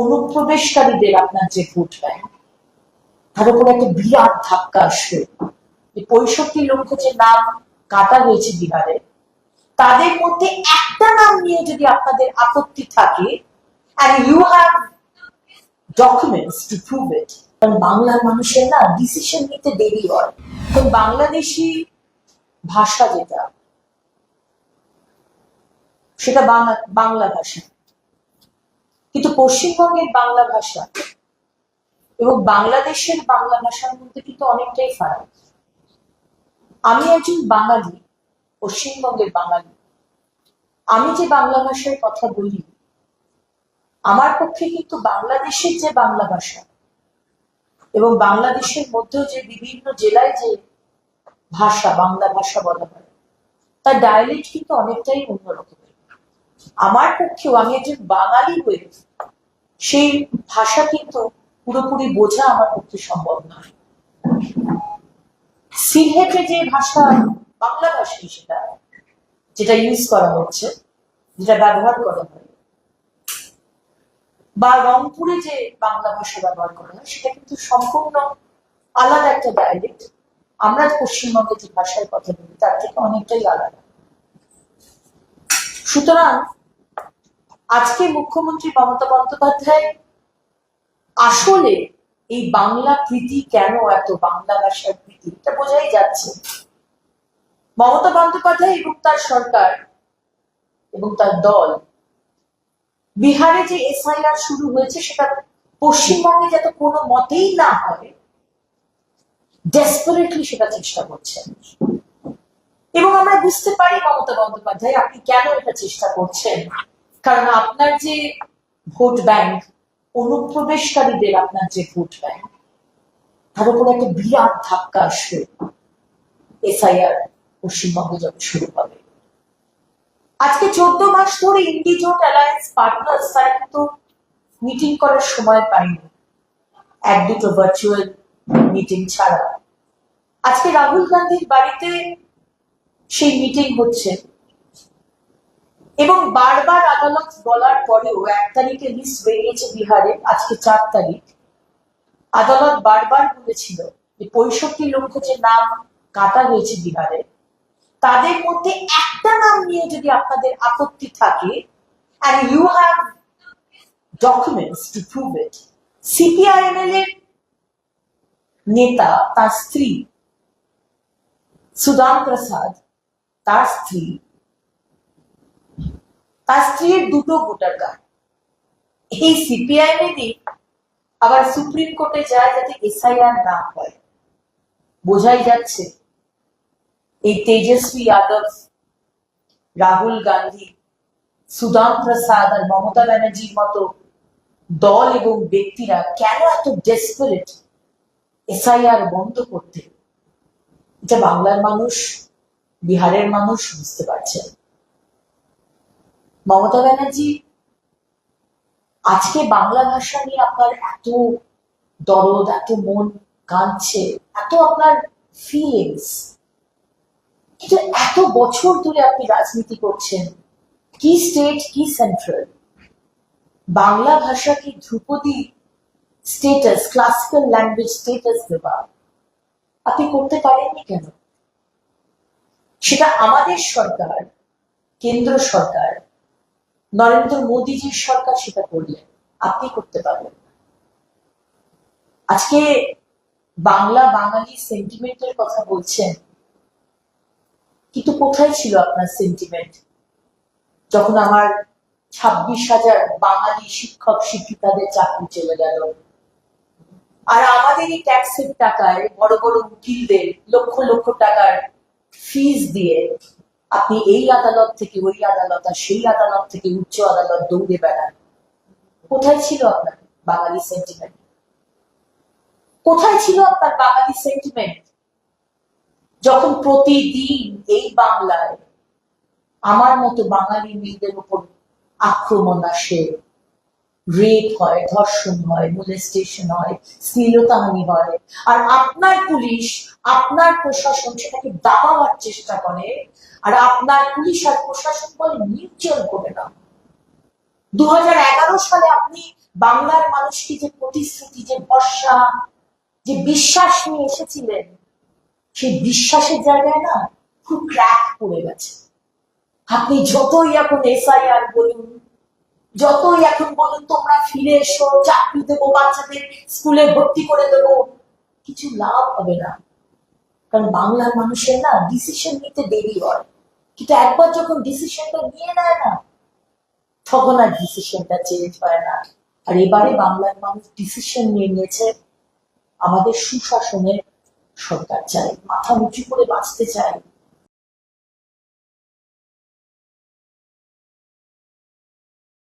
অনুপ্রবেশকারীদের আপনার যে vote bank, তার উপর একটা বিরাট ধাক্কা আসবে পঁয়ষট্টি লক্ষ যে নাম কাটা হয়েছে বিহারে, তাদের মধ্যে একটা নাম নিয়ে যদি আপনাদের আপত্তি থাকে, and you have documents to কারণ বাংলার মানুষের না ডিসিশন নিতে দেরি হয়। তো বাংলাদেশি ভাষা যেটা, সেটা বাংলা বাংলা ভাষা। কিন্তু পশ্চিমবঙ্গের বাংলা ভাষা এবং বাংলাদেশের বাংলা ভাষার মধ্যে কিন্তু অনেকটাই ফারাক। আমি একজন বাঙালি, পশ্চিমবঙ্গের বাঙালি। আমি যে বাংলা ভাষায় কথা বলি, আমার পক্ষে কিন্তু বাংলাদেশের যে বাংলা ভাষা এবং বাংলাদেশের মধ্যেও যে বিভিন্ন জেলায় যে ভাষা, বাংলা ভাষা বলা হয়, তার ডায়ালেক্ট কিন্তু অনেকটাই অন্যরকমের আমার পক্ষেও আমি একজন বাঙালি হয়ে সেই ভাষা কিন্তু পুরোপুরি বোঝা আমার পক্ষে সম্ভব নয়। সিলহেটে যে ভাষা, বাংলা ভাষা সেটা যেটা ইউজ করা হচ্ছে, যেটা ব্যবহার করা হয়, বা রংপুরে যে বাংলা ভাষা ব্যবহার করা হয়, সেটা কিন্তু সম্পূর্ণ আলাদা একটা ডায়ালেক্ট আমরা পশ্চিমবঙ্গে যে ভাষায় কথা বলি, তার থেকে অনেকটাই আলাদা। সুতরাং আজকে মুখ্যমন্ত্রী মমতা বন্দ্যোপাধ্যায় আসলে এই বাংলা প্রীতি কেন এত বাংলা ভাষার প্রীতি এটা বোঝাই যাচ্ছে। মমতা বন্দ্যোপাধ্যায় এবং তার সরকার এবং তার দল বিহারে যে এসআইআর শুরু হয়েছে, সেটা পশ্চিমবঙ্গে যাতে কোনো মতেই না হয় ডেসপারেটলি সেটা চেষ্টা করছেন এবং আমরা বুঝতে পারি মমতা বন্দ্যোপাধ্যায় আপনি কেন এটা চেষ্টা করছেন? কারণ আপনার যে ভোট ব্যাংক, অনুপ্রবেশকারীদের আপনার যে ভোট ব্যাংক, তার উপর একটা বিরাট ধাক্কা আসবে। এসআইআর পশ্চিমবঙ্গে যখন শুরু হবে। আজকে চোদ্দ মাস ধরে ইন্ডিজোট অ্যালায়েন্স পার্টনার্স তারা কিন্তু মিটিং করার সময় পায়নি এক দুটো ভার্চুয়াল মিটিং ছাড়া। আজকে রাহুল গান্ধীর বাড়িতে সেই মিটিং হচ্ছে। এবং বারবার আদালত বলার পরেও এক তারিখে লিস্ট বেরিয়েছে বিহারে, আজকে চার তারিখ। আদালত বারবার বলেছিল যে পঁয়ষট্টি লক্ষ যে নাম কাটা হয়েছে বিহারে, তাদের মধ্যে একটা নাম নিয়ে যদি আপনাদের আপত্তি থাকে, and you have documents to prove it CPIML এর নেতা, তার স্ত্রী সুদান প্রসাদ তার স্ত্রী। তার স্ত্রীর দুটো ভোটার কার্ড। এই সিপিআইএম এরই আবার সুপ্রিম কোর্টে যায় যাতে এসআইআর না হয়। বোঝাই যাচ্ছে এই তেজস্বী যাদব রাহুল গান্ধী সুদান প্রসাদ আর মমতা ব্যানার্জির মতো দল এবং ব্যক্তিরা কেন এত ডেসপারেট এসআইআর বন্ধ করতে? এটা বাংলার মানুষ বিহারের মানুষ বুঝতে পারছে মমতা ব্যানার্জি, আজকে বাংলা ভাষা নিয়ে আপনার এত দরদ, এত মন কাঁদছে, এত আপনার ফিলিংস কিন্তু এত বছর ধরে আপনি রাজনীতি করছেন, কি স্টেট কি সেন্ট্রাল বাংলা ভাষাকে ধ্রুপদী স্টেটাস ক্লাসিক্যাল ল্যাঙ্গুয়েজ স্টেটাস দেওয়া, আপনি করতে পারেননি কেন? সেটা আমাদের সরকার, কেন্দ্র সরকার, নরেন্দ্র মোদীজির সরকার সেটা করলেন। আপনি করতে পারবেন আজকে বাংলা বাঙালি সেন্টিমেন্টের কথা বলছেন, কিন্তু কোথায় ছিল আপনার সেন্টিমেন্ট যখন আমার ছাব্বিশ হাজার বাঙালি শিক্ষক শিক্ষিকাদের চাকরি চলে গেল, আর আমাদের এই ট্যাক্সের টাকায় বড় বড় উকিলদের লক্ষ লক্ষ টাকার ফিস দিয়ে আপনি এই আদালত থেকে ওই আদালত আর সেই আদালত থেকে উচ্চ আদালত দৌড়ে বেড়ান। কোথায় ছিল আপনার বাঙালি সেন্টিমেন্ট কোথায় ছিল আপনার বাঙালি সেন্টিমেন্ট যখন প্রতিদিন এই বাংলায় আমার মতো বাঙালি মেয়েদের উপর আক্রমণ আসে রেপ হয়, ধর্ষণ হয় মোলেস্টেশন হয় শ্লীলতাহানি হয়। আর আপনার পুলিশ, আপনার প্রশাসন সেটাকে দাবাবার চেষ্টা করে, আর আপনার পুলিশ আর প্রশাসন বলে মিউচুয়াল করে না। দু হাজার এগারো সালে আপনি বাংলার মানুষকে যে প্রতিশ্রুতি, যে ভরসা, যে বিশ্বাস নিয়ে এসেছিলেন, সেই বিশ্বাসের জায়গায় না খুব ক্র্যাক পড়ে গেছে। আপনি যতই এখন এসআইআর বলুন যতই এখন বলুন তোমরা ফিরে এসো, চাকরি দেবো, বাচ্চাদের স্কুলে ভর্তি করে দেবো, কিছু লাভ হবে না। কারণ বাংলার মানুষের না ডিসিশন নিতে দেরি হয়। কিন্তু একবার যখন ডিসিশনটা নিয়ে নেয় না, তখন আর ডিসিশনটা চেঞ্জ হয় না। আর এবারে বাংলার মানুষ ডিসিশন নিয়ে নিয়েছে, আমাদের সুশাসনের সরকার চাই, মাথা উঁচু করে বাঁচতে চাই।